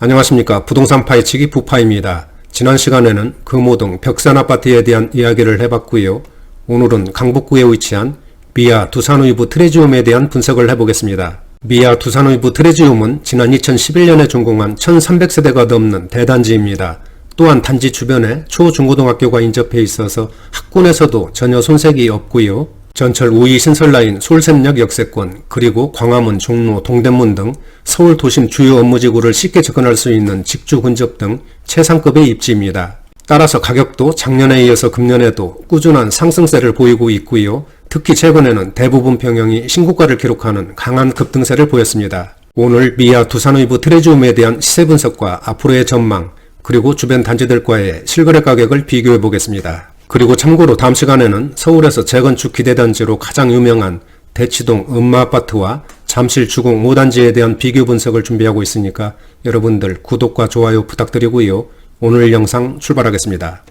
안녕하십니까. 부동산 파헤치기 부파입니다. 지난 시간에는 금호동 벽산 아파트에 대한 이야기를 해봤고요. 오늘은 강북구에 위치한 미아 두산의부 트레지움에 대한 분석을 해보겠습니다. 미아 두산의부 트레지움은 지난 2011년에 준공한 1300세대가 넘는 대단지입니다. 또한 단지 주변에 초, 중고등학교가 인접해 있어서 학군에서도 전혀 손색이 없고요. 전철 우이 신설라인 솔샘역 역세권 그리고 광화문, 종로, 동대문 등 서울 도심 주요 업무지구를 쉽게 접근할 수 있는 직주 근접 등 최상급의 입지입니다. 따라서 가격도 작년에 이어서 금년에도 꾸준한 상승세를 보이고 있고요. 특히 최근에는 대부분 평형이 신고가를 기록하는 강한 급등세를 보였습니다. 오늘 미아 두산의부 트레지움에 대한 시세 분석과 앞으로의 전망 그리고 주변 단지들과의 실거래 가격을 비교해 보겠습니다. 그리고 참고로 다음 시간에는 서울에서 재건축 기대단지로 가장 유명한 대치동 음마아파트와 잠실 주공 5단지에 대한 비교 분석을 준비하고 있으니까 여러분들 구독과 좋아요 부탁드리고요. 오늘 영상 출발하겠습니다.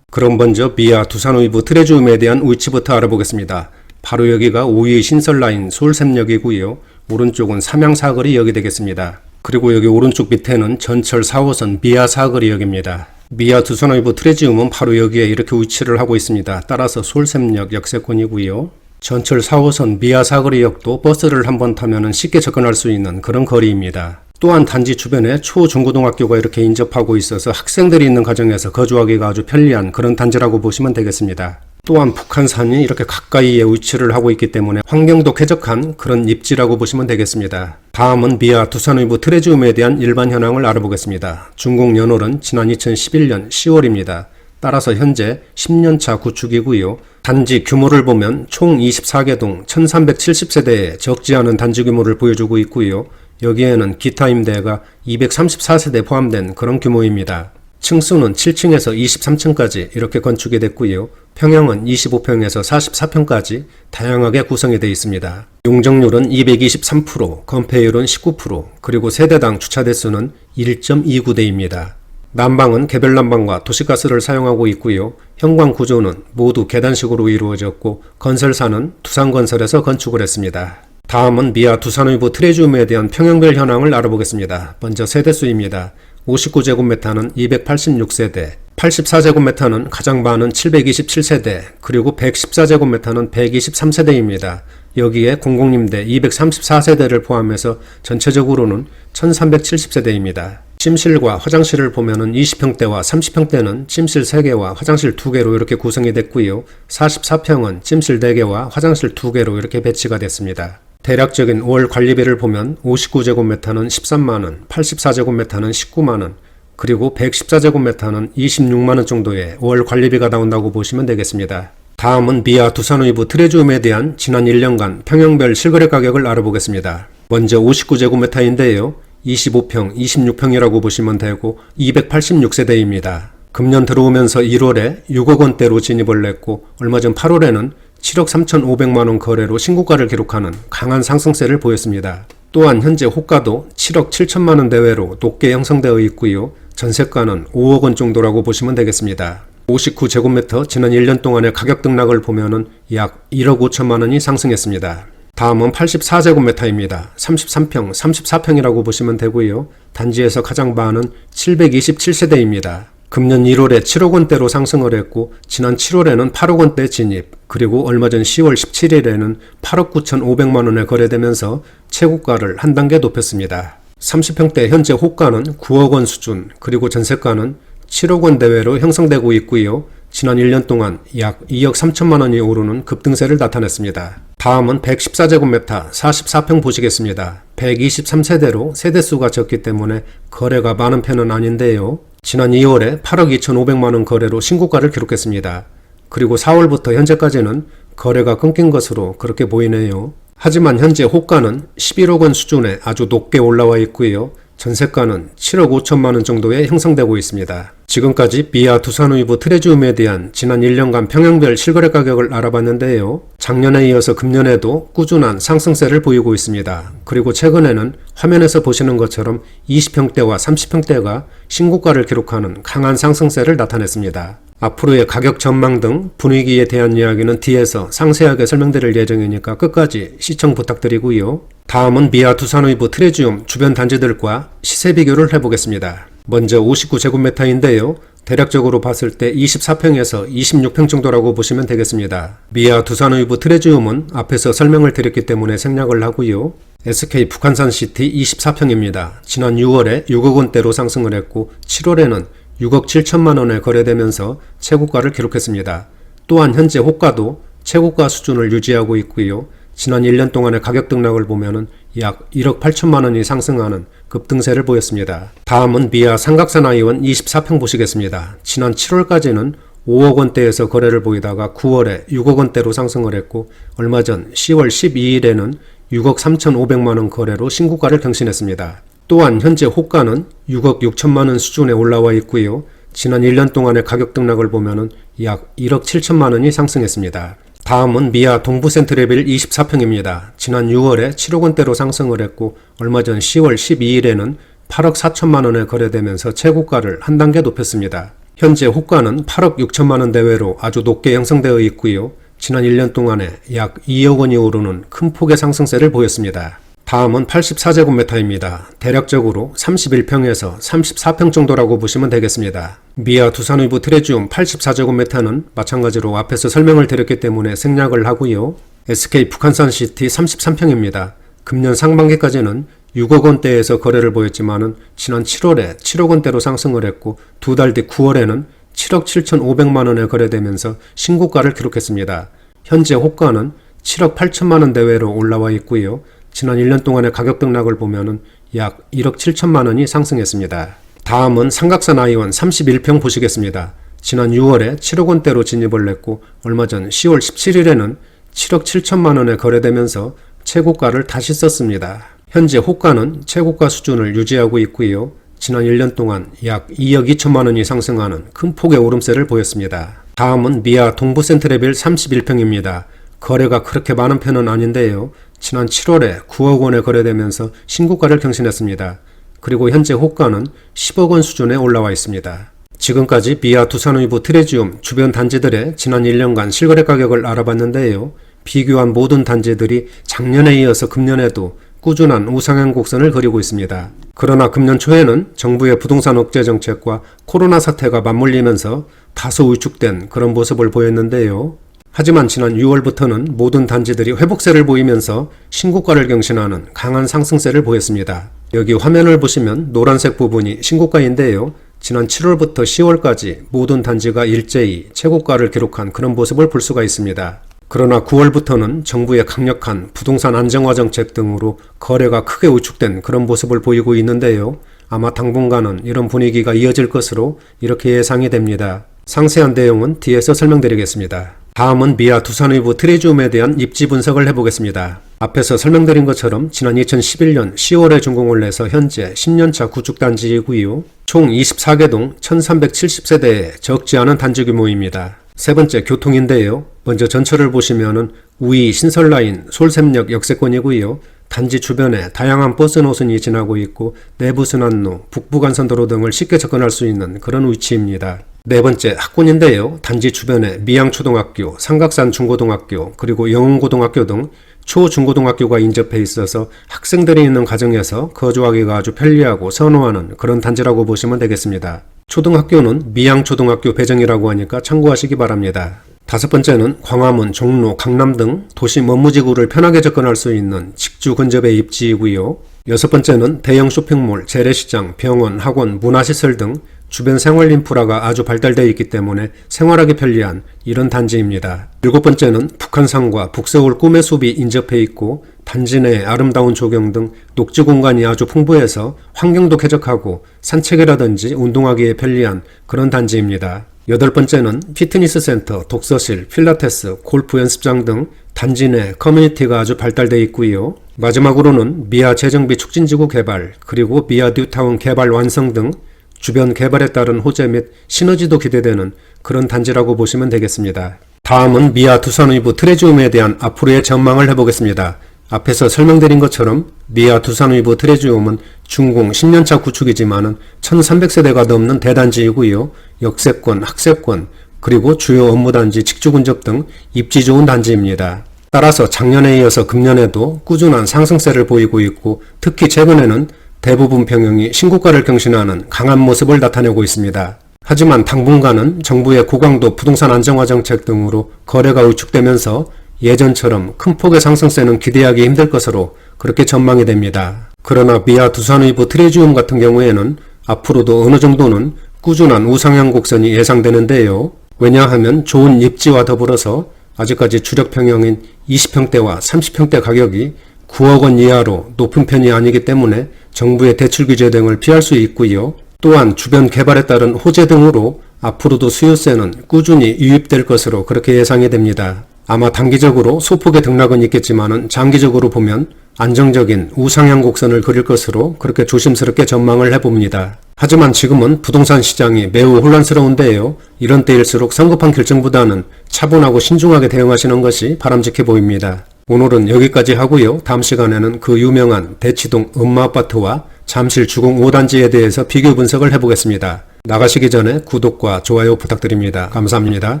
그럼 먼저 미아 두산의부 트레지움에 대한 위치부터 알아보겠습니다. 바로 여기가 5위 신설라인 솔샘역이고요. 오른쪽은 삼양사거리 역이 되겠습니다. 그리고 여기 오른쪽 밑에는 전철 4호선 미아 사거리 역입니다. 미아 두산의부 트레지움은 바로 여기에 이렇게 위치를 하고 있습니다. 따라서 솔샘역 역세권이고요. 전철 4호선 미아 사거리역도 버스를 한번 타면 쉽게 접근할 수 있는 그런 거리입니다. 또한 단지 주변에 초, 중고등학교가 이렇게 인접하고 있어서 학생들이 있는 가정에서 거주하기가 아주 편리한 그런 단지라고 보시면 되겠습니다. 또한 북한산이 이렇게 가까이에 위치를 하고 있기 때문에 환경도 쾌적한 그런 입지라고 보시면 되겠습니다. 다음은 미아 두산의부 트레지움에 대한 일반 현황을 알아보겠습니다. 준공 연월은 지난 2011년 10월입니다. 따라서 현재 10년차 구축이고요. 단지 규모를 보면 총 24개 동 1370세대의 적지 않은 단지 규모를 보여주고 있고요. 여기에는 기타 임대가 234세대 포함된 그런 규모입니다. 층수는 7층에서 23층까지 이렇게 건축이 됐고요. 평형은 25평에서 44평까지 다양하게 구성이 되어 있습니다. 용적률은 223%, 건폐율은 19%, 그리고 세대당 주차 대수는 1.29대입니다. 난방은 개별 난방과 도시가스를 사용하고 있고요. 현관 구조는 모두 계단식으로 이루어졌고 건설사는 두산건설에서 건축을 했습니다. 다음은 미아 두산의부 트레지움에 대한 평형별 현황을 알아보겠습니다. 먼저 세대수입니다. 59제곱미터는 286세대, 84제곱미터는 가장 많은 727세대, 그리고 114제곱미터는 123세대입니다. 여기에 공공임대 234세대를 포함해서 전체적으로는 1370세대입니다. 침실과 화장실을 보면은 20평대와 30평대는 침실 3개와 화장실 2개로 이렇게 구성이 됐고요. 44평은 침실 4개와 화장실 2개로 이렇게 배치가 됐습니다. 대략적인 월 관리비를 보면 59제곱미터는 13만원, 84제곱미터는 19만원, 그리고 114제곱미터는 26만원 정도의 월 관리비가 나온다고 보시면 되겠습니다. 다음은 미아 두산의부 트레지움에 대한 지난 1년간 평형별 실거래 가격을 알아보겠습니다. 먼저 59제곱미터인데요. 25평, 26평이라고 보시면 되고 286세대입니다. 금년 들어오면서 1월에 6억 원대로 진입을 했고 얼마 전 8월에는 7억 3,500만 원 거래로 신고가를 기록하는 강한 상승세를 보였습니다. 또한 현재 호가도 7억 7천만 원 대외로 높게 형성되어 있고요. 전세가는 5억 원 정도라고 보시면 되겠습니다. 59제곱미터 지난 1년 동안의 가격 등락을 보면은 약 1억 5천만 원이 상승했습니다. 다음은 84제곱미터입니다. 33평, 34평이라고 보시면 되고요. 단지에서 가장 많은 727세대입니다. 금년 1월에 7억 원대로 상승을 했고 지난 7월에는 8억 원대 진입 그리고 얼마 전 10월 17일에는 8억 9천5백만 원에 거래되면서 최고가를 한 단계 높였습니다. 30평대 현재 호가는 9억 원 수준 그리고 전세가는 7억 원 대외로 형성되고 있고요. 지난 1년 동안 약 2억 3천만 원이 오르는 급등세를 나타냈습니다. 다음은 114제곱미터 44평 보시겠습니다. 123세대로 세대수가 적기 때문에 거래가 많은 편은 아닌데요. 지난 2월에 8억 2천5백만 원 거래로 신고가를 기록했습니다. 그리고 4월부터 현재까지는 거래가 끊긴 것으로 그렇게 보이네요. 하지만 현재 호가는 11억 원 수준에 아주 높게 올라와 있고요. 전세가는 7억 5천만 원 정도에 형성되고 있습니다. 지금까지 비아 두산의부 트레지움에 대한 지난 1년간 평형별 실거래 가격을 알아봤는데요. 작년에 이어서 금년에도 꾸준한 상승세를 보이고 있습니다. 그리고 최근에는 화면에서 보시는 것처럼 20평대와 30평대가 신고가를 기록하는 강한 상승세를 나타냈습니다. 앞으로의 가격 전망 등 분위기에 대한 이야기는 뒤에서 상세하게 설명드릴 예정이니까 끝까지 시청 부탁드리고요. 다음은 미아 두산의부 트레지움 주변 단지들과 시세 비교를 해보겠습니다. 먼저 59제곱미터인데요. 대략적으로 봤을 때 24평에서 26평 정도라고 보시면 되겠습니다. 미아 두산의부 트레지움은 앞에서 설명을 드렸기 때문에 생략을 하고요. SK 북한산 시티 24평입니다. 지난 6월에 6억 원대로 상승을 했고 7월에는 6억 7천만 원에 거래되면서 최고가를 기록했습니다. 또한 현재 호가도 최고가 수준을 유지하고 있고요. 지난 1년 동안의 가격 등락을 보면은 약 1억 8천만 원이 상승하는 급등세를 보였습니다. 다음은 미아 삼각산 아이원 24평 보시겠습니다. 지난 7월까지는 5억 원대에서 거래를 보이다가 9월에 6억 원대로 상승을 했고 얼마 전 10월 12일에는 6억 3,500만 원 거래로 신고가를 경신했습니다. 또한 현재 호가는 6억 6천만 원 수준에 올라와 있고요. 지난 1년 동안의 가격 등락을 보면은 약 1억 7천만 원이 상승했습니다. 다음은 미아 동부 센트레빌 24평입니다. 지난 6월에 7억 원대로 상승을 했고 얼마 전 10월 12일에는 8억 4천만 원에 거래되면서 최고가를 한 단계 높였습니다. 현재 호가는 8억 6천만 원 대외로 아주 높게 형성되어 있고요. 지난 1년 동안에 약 2억 원이 오르는 큰 폭의 상승세를 보였습니다. 다음은 84제곱미터입니다. 대략적으로 31평에서 34평 정도라고 보시면 되겠습니다. 미아 두산의부 트레지움 84제곱미터는 마찬가지로 앞에서 설명을 드렸기 때문에 생략을 하고요. SK 북한산 시티 33평입니다. 금년 상반기까지는 6억 원대에서 거래를 보였지만은 지난 7월에 7억 원대로 상승을 했고 두 달 뒤 9월에는 7억 7,500만 원에 거래되면서 신고가를 기록했습니다. 현재 호가는 7억 8천만 원 대외로 올라와 있고요. 지난 1년 동안의 가격 등락을 보면은 약 1억 7천만 원이 상승했습니다. 다음은 삼각산 아이원 31평 보시겠습니다. 지난 6월에 7억 원대로 진입을 했고 얼마 전 10월 17일에는 7억 7천만 원에 거래되면서 최고가를 다시 썼습니다. 현재 호가는 최고가 수준을 유지하고 있고요. 지난 1년 동안 약 2억 2천만 원이 상승하는 큰 폭의 오름세를 보였습니다. 다음은 미아 동부 센트레빌 31평입니다. 거래가 그렇게 많은 편은 아닌데요. 지난 7월에 9억 원에 거래되면서 신고가를 경신했습니다. 그리고 현재 호가는 10억 원 수준에 올라와 있습니다. 지금까지 미아 두산의부 트레지움 주변 단지들의 지난 1년간 실거래 가격을 알아봤는데요. 비교한 모든 단지들이 작년에 이어서 금년에도 꾸준한 우상향 곡선을 그리고 있습니다. 그러나 금년 초에는 정부의 부동산 억제 정책과 코로나 사태가 맞물리면서 다소 위축된 그런 모습을 보였는데요. 하지만 지난 6월부터는 모든 단지들이 회복세를 보이면서 신고가를 경신하는 강한 상승세를 보였습니다. 여기 화면을 보시면 노란색 부분이 신고가인데요. 지난 7월부터 10월까지 모든 단지가 일제히 최고가를 기록한 그런 모습을 볼 수가 있습니다. 그러나 9월부터는 정부의 강력한 부동산 안정화 정책 등으로 거래가 크게 우축된 그런 모습을 보이고 있는데요. 아마 당분간은 이런 분위기가 이어질 것으로 이렇게 예상이 됩니다. 상세한 내용은 뒤에서 설명드리겠습니다. 다음은 미아 두산의부 트레지움에 대한 입지 분석을 해보겠습니다. 앞에서 설명드린 것처럼 지난 2011년 10월에 준공을 해서 현재 10년차 구축단지이고요. 총 24개 동 1370세대의 적지 않은 단지 규모입니다. 세 번째 교통인데요. 먼저 전철을 보시면은 우이 신설라인 솔샘역 역세권이고요. 단지 주변에 다양한 버스 노선이 지나고 있고 내부 순환로, 북부간선도로 등을 쉽게 접근할 수 있는 그런 위치입니다. 네 번째 학군인데요. 단지 주변에 미양초등학교, 삼각산 중고등학교, 그리고 영흥고등학교 등 초중고등학교가 인접해 있어서 학생들이 있는 가정에서 거주하기가 아주 편리하고 선호하는 그런 단지라고 보시면 되겠습니다. 초등학교는 미양초등학교 배정이라고 하니까 참고하시기 바랍니다. 다섯 번째는 광화문, 종로, 강남 등 도시 먼무지구를 편하게 접근할 수 있는 직주 근접의 입지이고요. 여섯 번째는 대형 쇼핑몰, 재래시장, 병원, 학원, 문화시설 등 주변 생활 인프라가 아주 발달되어 있기 때문에 생활하기 편리한 이런 단지입니다. 일곱 번째는 북한산과 북서울 꿈의 숲이 인접해 있고 단지 내 아름다운 조경 등 녹지 공간이 아주 풍부해서 환경도 쾌적하고 산책이라든지 운동하기에 편리한 그런 단지입니다. 여덟 번째는 피트니스 센터, 독서실, 필라테스, 골프 연습장 등 단지 내 커뮤니티가 아주 발달되어 있고요. 마지막으로는 미아 재정비 촉진지구 개발, 그리고 미아 뉴타운 개발 완성 등 주변 개발에 따른 호재 및 시너지도 기대되는 그런 단지라고 보시면 되겠습니다. 다음은 미아 두산의부 트레지움에 대한 앞으로의 전망을 해보겠습니다. 앞에서 설명드린 것처럼 미아 두산의부 트레지움은 중공 10년차 구축이지만은 1300세대가 넘는 대단지이고요. 역세권, 학세권, 그리고 주요 업무단지, 직주근접 등 입지 좋은 단지입니다. 따라서 작년에 이어서 금년에도 꾸준한 상승세를 보이고 있고 특히 최근에는 대부분 평형이 신고가를 경신하는 강한 모습을 나타내고 있습니다. 하지만 당분간은 정부의 고강도 부동산 안정화 정책 등으로 거래가 위축되면서 예전처럼 큰 폭의 상승세는 기대하기 힘들 것으로 그렇게 전망이 됩니다. 그러나 미아 두산의부 트레지움 같은 경우에는 앞으로도 어느 정도는 꾸준한 우상향 곡선이 예상되는데요. 왜냐하면 좋은 입지와 더불어서 아직까지 주력 평형인 20평대와 30평대 가격이 9억 원 이하로 높은 편이 아니기 때문에 정부의 대출 규제 등을 피할 수 있고요. 또한 주변 개발에 따른 호재 등으로 앞으로도 수요세는 꾸준히 유입될 것으로 그렇게 예상이 됩니다. 아마 단기적으로 소폭의 등락은 있겠지만은 장기적으로 보면 안정적인 우상향 곡선을 그릴 것으로 그렇게 조심스럽게 전망을 해봅니다. 하지만 지금은 부동산 시장이 매우 혼란스러운데요. 이런 때일수록 성급한 결정보다는 차분하고 신중하게 대응하시는 것이 바람직해 보입니다. 오늘은 여기까지 하고요. 다음 시간에는 그 유명한 대치동 음마아파트와 잠실 주공 5단지에 대해서 비교 분석을 해보겠습니다. 나가시기 전에 구독과 좋아요 부탁드립니다. 감사합니다.